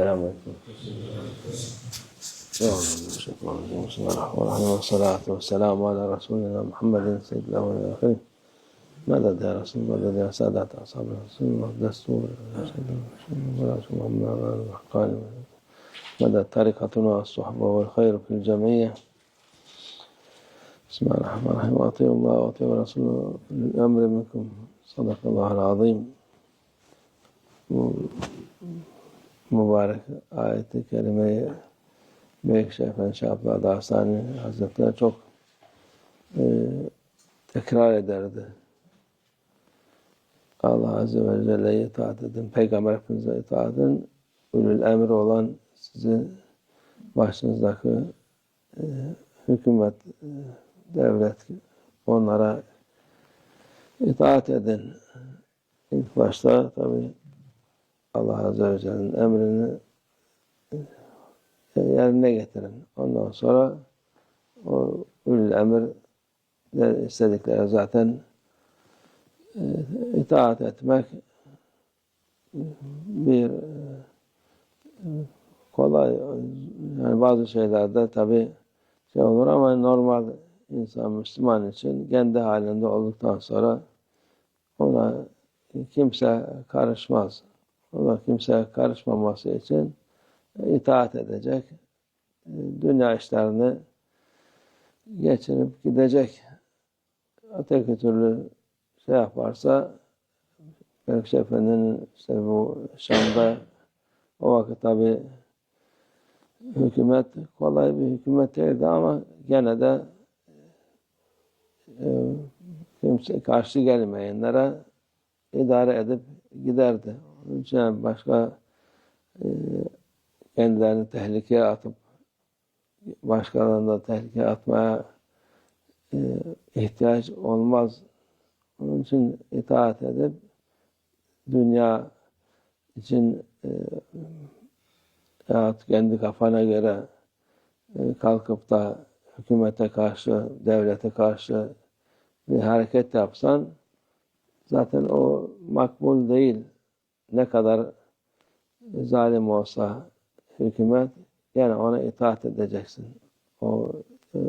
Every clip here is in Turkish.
السلام عليكم. بسم الله الرحمن الرحيم والصلاة والسلام على رسولنا محمد سيد الأول والآخرين. ماذا درس ماذا درس سادات أصحاب رسول الله دستور قال مدى الصحبة والخير في الجمعية بسم الله الرحمن الرحيم. وأطيع الله وأطيعوا الرسول الأمر منكم. صدق الله العظيم. Mübarek ayeti kerimeyi Melikşah Efendi Şahaplı Dağstani Hazretleri çok e, tekrar ederdi. Allah Azze ve Celle'ye itaat edin, Peygamber Efendimiz'e itaat edin, ulul emri olan sizin başınızdaki e, hükümet, e, devlet, onlara itaat edin. İlk başta tabi Allah Azze ve Celle'nin emrini yerine getirin. Ondan sonra o ül emir istedikleri zaten e, itaat etmek bir e, kolay yani bazı şeylerde tabi şey olur ama normal insan Müslüman için kendi halinde olduktan sonra ona kimse karışmaz. Ona kimse karışmaması için itaat edecek. Dünya işlerini geçirip gidecek. Öteki türlü şey yaparsa Melikşah Efendi'nin işte bu Şam'da o vakit tabi hükümet kolay bir hükümet değildi ama gene de e, kimse karşı gelmeyenlere idare edip giderdi. Onun için başka e, kendilerini tehlikeye atıp başkalarını da tehlikeye atmaya e, ihtiyaç olmaz. Onun için itaat edip dünya için e, yahut kendi kafana göre e, kalkıp da hükümete karşı, devlete karşı bir hareket yapsan zaten o makbul değil. Ne kadar zalim olsa hükümet yani ona itaat edeceksin. O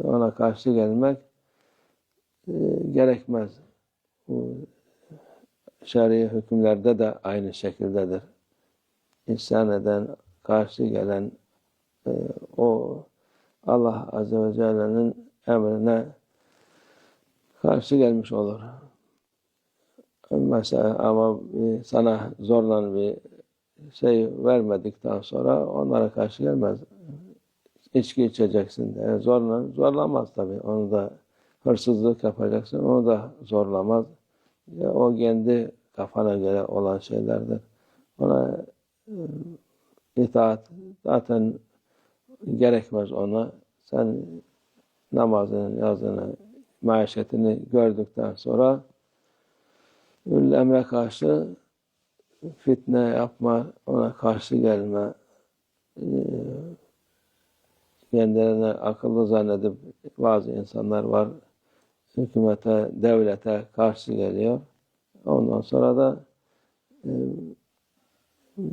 ona karşı gelmek e, gerekmez. Bu şer'i hükümlerde de aynı şekildedir. İsyan eden, karşı gelen e, o Allah Azze ve Celle'nin emrine karşı gelmiş olur. Mesela ama sana zorla bir şey vermedikten sonra onlara karşı gelmez. İçki içeceksin de. Zorla, zorlamaz tabii. Onu da hırsızlık yapacaksın. Onu da zorlamaz. Ya o kendi kafana göre olan şeylerdir. Ona e, itaat zaten gerekmez ona. Sen namazını, yazını, maişetini gördükten sonra ül emre karşı fitne yapma, ona karşı gelme, e, kendilerine akıllı zannedip bazı insanlar var, hükümete, devlete karşı geliyor. Ondan sonra da e,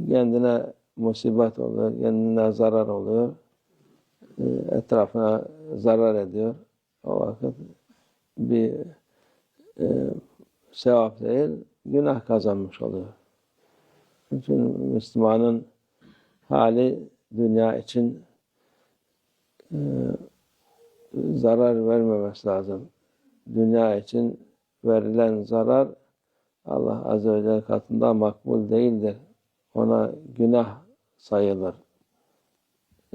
kendine musibet oluyor, kendine zarar oluyor, e, etrafına zarar ediyor. O vakit bir sevap değil, günah kazanmış oluyor. Bütün Müslümanın hali dünya için e, zarar vermemesi lazım. Dünya için verilen zarar Allah Azze ve Celle katında makbul değildir. Ona günah sayılır.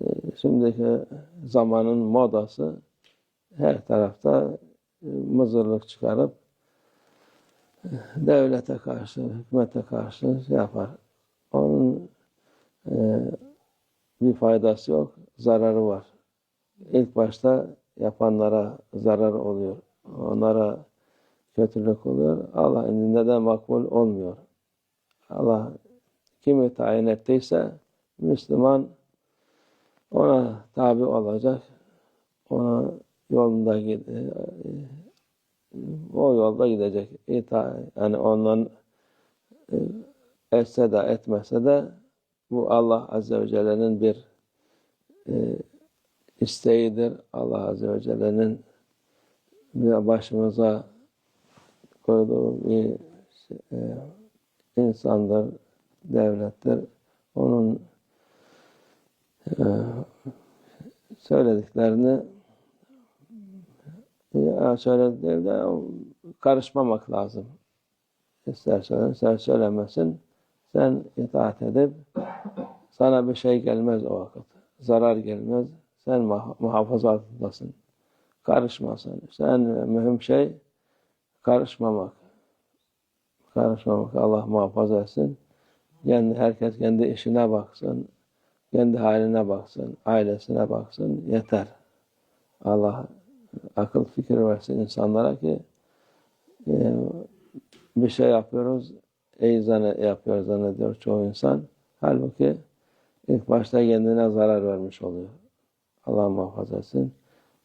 E, şimdiki zamanın modası her tarafta e, mızırlık çıkarıp devlete karşı, hükümete karşı şey yapar. Onun e, bir faydası yok, zararı var. İlk başta yapanlara zarar oluyor. Onlara kötülük oluyor. Allah indinde de makbul olmuyor. Allah kimi tayin ettiyse Müslüman ona tabi olacak. Ona yolunda o yolda gidecek. İta, yani ondan e, etse de etmese de bu Allah Azze ve Celle'nin bir e, isteğidir. Allah Azze ve Celle'nin başımıza koyduğu bir e, insandır, devlettir. Onun e, söylediklerini ya söylediklerine karışmamak lazım. İster söylesin, ister söylemesin. Sen itaat edip sana bir şey gelmez o vakit. Zarar gelmez. Sen muha- muhafazatındasın. Karışmasın. Sen mühim şey karışmamak. Karışmamak. Allah muhafaza etsin. Kendi, herkes kendi işine baksın. Kendi haline baksın. Ailesine baksın. Yeter. Allah akıl fikir versin insanlara ki e, bir şey yapıyoruz, iyi zanne, yapıyor zannediyor çoğu insan. Halbuki ilk başta kendine zarar vermiş oluyor. Allah muhafaza etsin.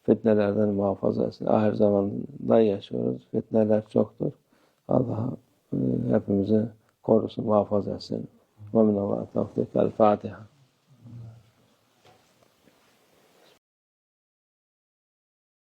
Fitnelerden muhafaza etsin. Ahir zamanda yaşıyoruz. Fitneler çoktur. Allah e, hepimizi korusun, muhafaza etsin. Ve minallah tevfik. El Fatiha.